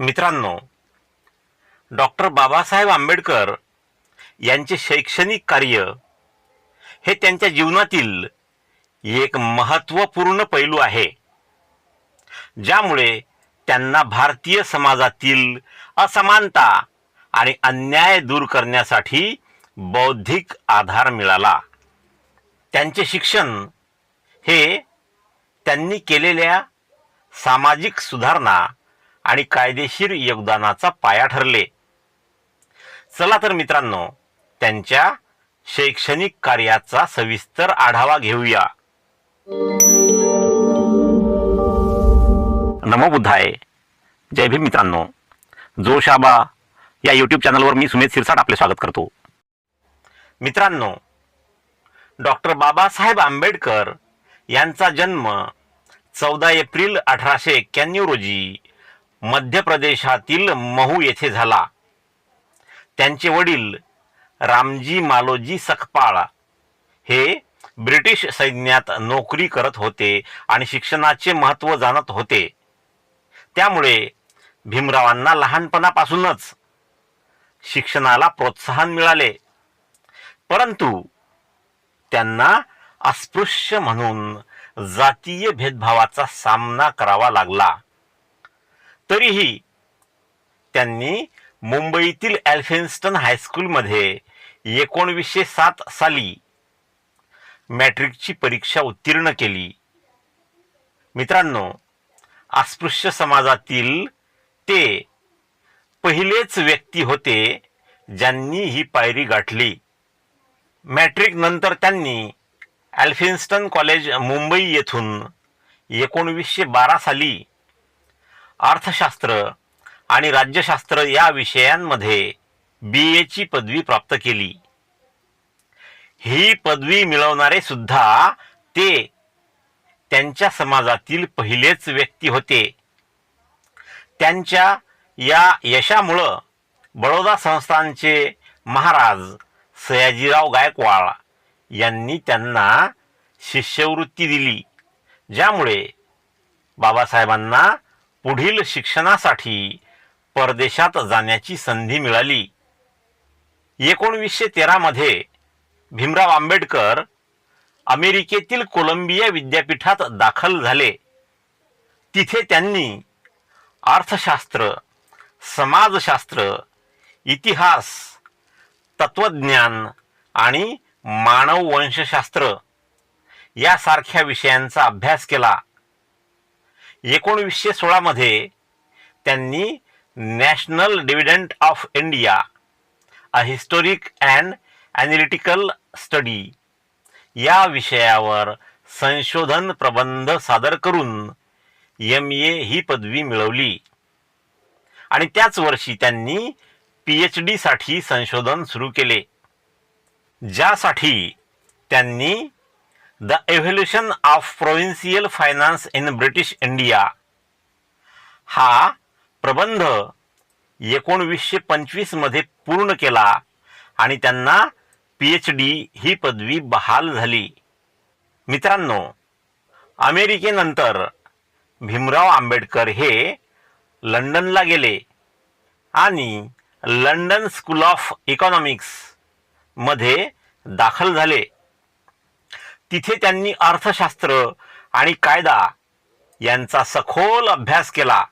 मित्रांनो डॉक्टर बाबासाहेब आंबेडकर यांचे शैक्षणिक कार्य हे त्यांच्या जीवनातील एक महत्त्वपूर्ण पैलू आहे ज्यामुळे त्यांना भारतीय समाजातील असमानता आणि अन्याय दूर करण्यासाठी बौद्धिक आधार मिळाला. त्यांचे शिक्षण हे त्यांनी केलेल्या सामाजिक सुधारणा आणि कायदेशीर योगदानाचा पाया ठरले. चला तर मित्रांनो त्यांच्या शैक्षणिक कार्याचा सविस्तर आढावा घेऊया. नमबुद्धाय जय भीम मित्रांनो. जोशाबा या यूट्यूब चॅनलवर मी सुमेध सिरसाट आपले स्वागत करतो. मित्रांनो डॉक्टर बाबासाहेब आंबेडकर यांचा जन्म चौदा एप्रिल अठराशे एक्क्याण्णव रोजी मध्य प्रदेशातील महू येथे झाला. त्यांचे वडील रामजी मालोजी सकपाळ हे ब्रिटिश सैन्यात नोकरी करत होते आणि शिक्षणाचे महत्त्व जाणत होते. त्यामुळे भीमरावांना लहानपणापासूनच शिक्षणाला प्रोत्साहन मिळाले. परंतु त्यांना अस्पृश्य म्हणून जातीय भेदभावाचा सामना करावा लागला. तरीही त्यांनी मुंबईतील ॲल्फेन्स्टन हायस्कूलमध्ये एकोणवीसशे सात साली मॅट्रिकची परीक्षा उत्तीर्ण केली. मित्रांनो अस्पृश्य समाजातील ते पहिलेच व्यक्ती होते ज्यांनी ही पायरी गाठली. मॅट्रिक नंतर त्यांनी ॲल्फिन्स्टन कॉलेज मुंबई येथून एकोणवीसशे बारा साली अर्थशास्त्र आणि राज्यशास्त्र या विषयांमध्ये बी एची पदवी प्राप्त केली. ही पदवी मिळवणारे सुद्धा ते त्यांच्या समाजातील पहिलेच व्यक्ती होते. त्यांच्या या यशामुळं बडोदा संस्थानचे महाराज सयाजीराव गायकवाड यांनी त्यांना शिष्यवृत्ती दिली ज्यामुळे बाबासाहेबांना पुढील शिक्षणासाठी परदेशात जाण्याची संधी मिळाली. एकोणवीसशे तेरामध्ये भीमराव आंबेडकर अमेरिकेतील कोलंबिया विद्यापीठात दाखल झाले. तिथे त्यांनी अर्थशास्त्र समाजशास्त्र इतिहास तत्वज्ञान आणि मानववंशशास्त्र यासारख्या विषयांचा अभ्यास केला. एकोणवीसशे सोळामध्ये त्यांनी national dividend of India a historic and analytical study या विषयावर संशोधन प्रबंध सादर करून एम ए ही पदवी मिळवली. आणि त्याच वर्षी त्यांनी पी एच डीसाठी संशोधन सुरू केले. ज्यासाठी त्यांनी the evolution of provincial finance in British India हा प्रबंध एकोणवीसशे पंचवीसमध्ये पूर्ण केला आणि त्यांना पी एच डी ही पदवी बहाल झाली. मित्रांनो अमेरिकेनंतर भीमराव आंबेडकर हे लंडनला गेले आणि लंडन स्कूल ऑफ इकॉनॉमिक्समध्ये दाखल झाले. तिथे त्यांनी अर्थशास्त्र आणि कायदा यांचा सखोल अभ्यास केला.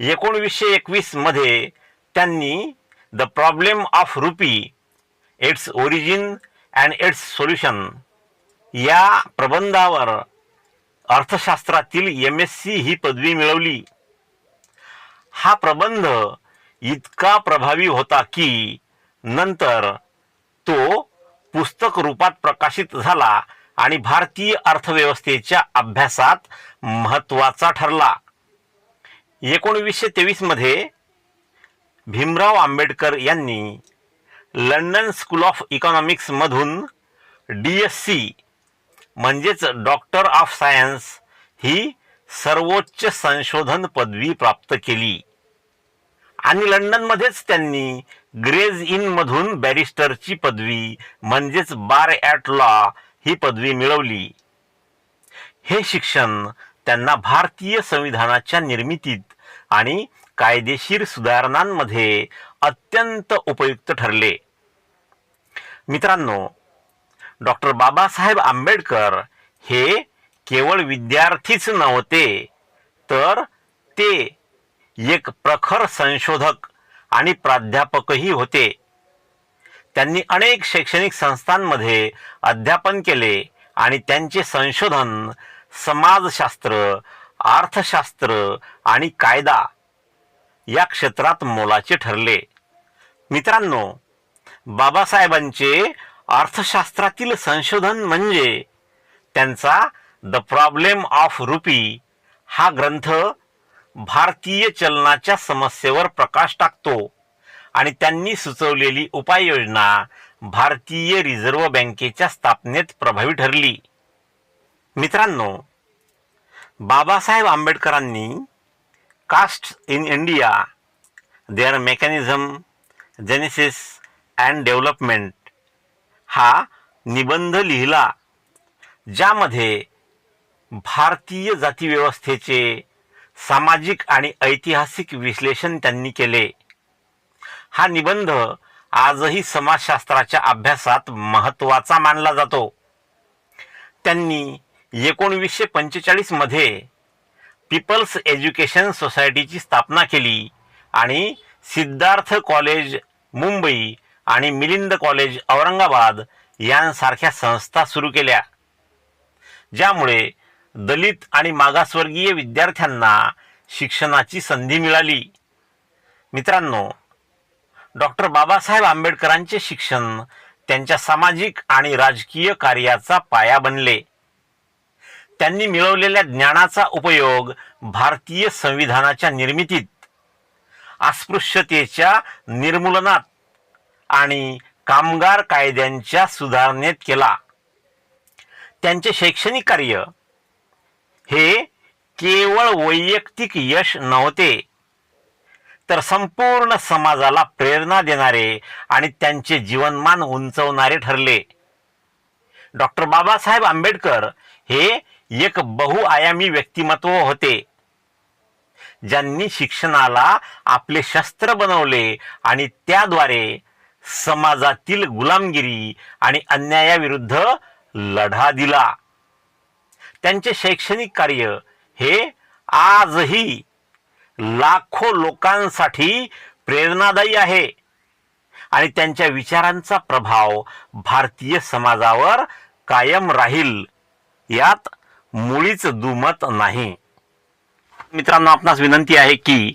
एकोणवीसशे एकवीसमध्ये त्यांनी the problem of rupee its origin and its solution या प्रबंधावर अर्थशास्त्रातील एम एस सी ही पदवी मिळवली. हा प्रबंध इतका प्रभावी होता की नंतर तो पुस्तक रूपात प्रकाशित झाला आणि भारतीय अर्थव्यवस्थेच्या अभ्यासात महत्त्वाचा ठरला. एकोणवीसशे तेवीसमध्ये भीमराव आंबेडकर यांनी लंडन स्कूल ऑफ इकॉनॉमिक्समधून डी एस सी म्हणजेच डॉक्टर ऑफ सायन्स ही सर्वोच्च संशोधन पदवी प्राप्त केली. आणि लंडनमध्येच त्यांनी ग्रेज इन मधून बॅरिस्टरची पदवी म्हणजेच बार ॲट लॉ ही पदवी मिळवली. हे शिक्षण त्यांना भारतीय संविधानाच्या निर्मितीत आणि कायदेशीर सुधारणांमध्ये अत्यंत उपयुक्त ठरले. मित्रांनो डॉक्टर बाबासाहेब आंबेडकर हे केवळ विद्यार्थीच नव्हते तर ते एक प्रखर संशोधक आणि प्राध्यापकही होते. त्यांनी अनेक शैक्षणिक संस्थांमध्ये अध्यापन केले आणि त्यांचे संशोधन समाजशास्त्र अर्थशास्त्र आणि कायदा या क्षेत्रात मोलाचे ठरले. मित्रांनो बाबासाहेबांचे अर्थशास्त्रातील संशोधन म्हणजे त्यांचा द प्रॉब्लेम ऑफ रुपी हा ग्रंथ भारतीय चलनाच्या समस्येवर प्रकाश टाकतो आणि त्यांनी सुचवलेली उपाययोजना भारतीय रिझर्व्ह बँकेच्या स्थापनेत प्रभावी ठरली. मित्रांनो बाबासाहेब आंबेडकरांनी caste in India their mechanism genesis and development हा निबंध लिहिला ज्यामध्ये भारतीय जातीव्यवस्थेचे सामाजिक आणि ऐतिहासिक विश्लेषण त्यांनी केले. हा निबंध आजही समाजशास्त्राच्या अभ्यासात महत्त्वाचा मानला जातो. त्यांनी एकोणवीसशे पंचेचाळीसमध्ये पीपल्स एज्युकेशन सोसायटीची स्थापना केली आणि सिद्धार्थ कॉलेज मुंबई आणि मिलिंद कॉलेज औरंगाबाद यांसारख्या संस्था सुरू केल्या. ज्यामुळे दलित आणि मागासवर्गीय विद्यार्थ्यांना शिक्षणाची संधी मिळाली. मित्रांनो डॉक्टर बाबासाहेब आंबेडकरांचे शिक्षण त्यांच्या सामाजिक आणि राजकीय कार्याचा पाया बनले. त्यांनी मिळवलेल्या ज्ञानाचा उपयोग भारतीय संविधानाच्या निर्मितीत अस्पृश्यतेच्या निर्मूलनात आणि कामगार कायद्यांच्या सुधारणेत केला. त्यांचे शैक्षणिक कार्य हे केवळ वैयक्तिक यश नव्हते तर संपूर्ण समाजाला प्रेरणा देणारे आणि त्यांचे जीवनमान उंचवणारे ठरले. डॉक्टर बाबासाहेब आंबेडकर हे एक बहुआयामी व्यक्तिमत्व होते. ज्यांनी शिक्षणाला आपले शस्त्र बनवले आणि त्याद्वारे समाजातील गुलामगिरी आणि अन्यायाविरुद्ध लढा दिला. त्यांचे शैक्षणिक कार्य हे आजही लाखो लोकांसाठी प्रेरणादायी आहे. आणि त्यांच्या विचारांचा प्रभाव भारतीय समाजावर कायम राहील यात मुळीच दुमत नाही. मित्रांनो आपणास विनंती आहे की